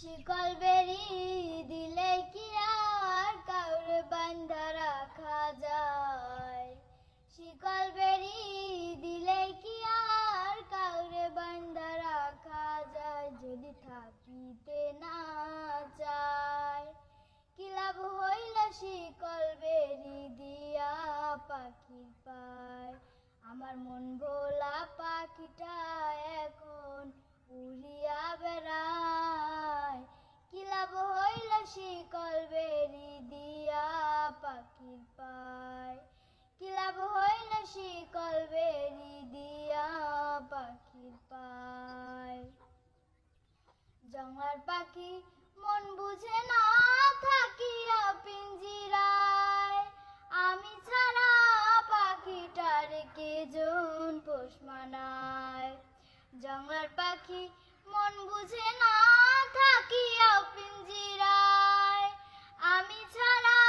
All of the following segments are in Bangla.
শিকল বেরি দিলে কি আর কাউরে বান্ধা রাখা যায়? শিকল বেরি দিলে কি আর কাউরে বান্ধা রাখা যায়? যদি থাকিতে না চায়, কি লাভ হইল শিকল বেরি দিয়া পাখির পায়? আমার মন ভোলা পাখিটা এখন উড়িয়া বেড়ায়। জঙ্গলার পাখি মন বুঝে না থাকিয়া পিঞ্জিরায়। আমি ছাড়া পাখিটার কে জন পোষ মানায়? জঙ্গলার পাখি মন বুঝে না থাকিয়া পিঞ্জিরায়। আমি ছাড়া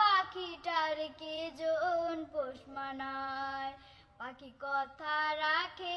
পাখিটার কে জন পোষ মানায়? পাখি কথা রাখে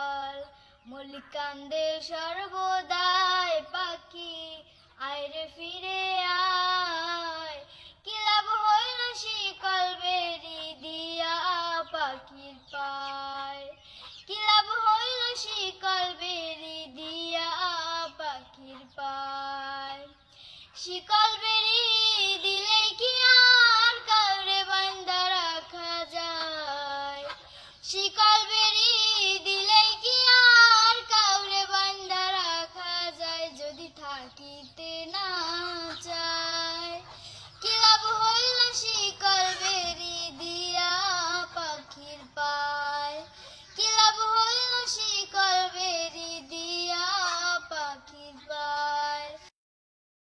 মল্লিকান্দে সর্বদাই পাখি আয়রে ফিরে আয়। কি লাভ হইল শিকল বেরি দিয়া পাখির পায়? কি লাভ হইল শিকল বেরি দিয়া পাখির পায়? শিকল বেরি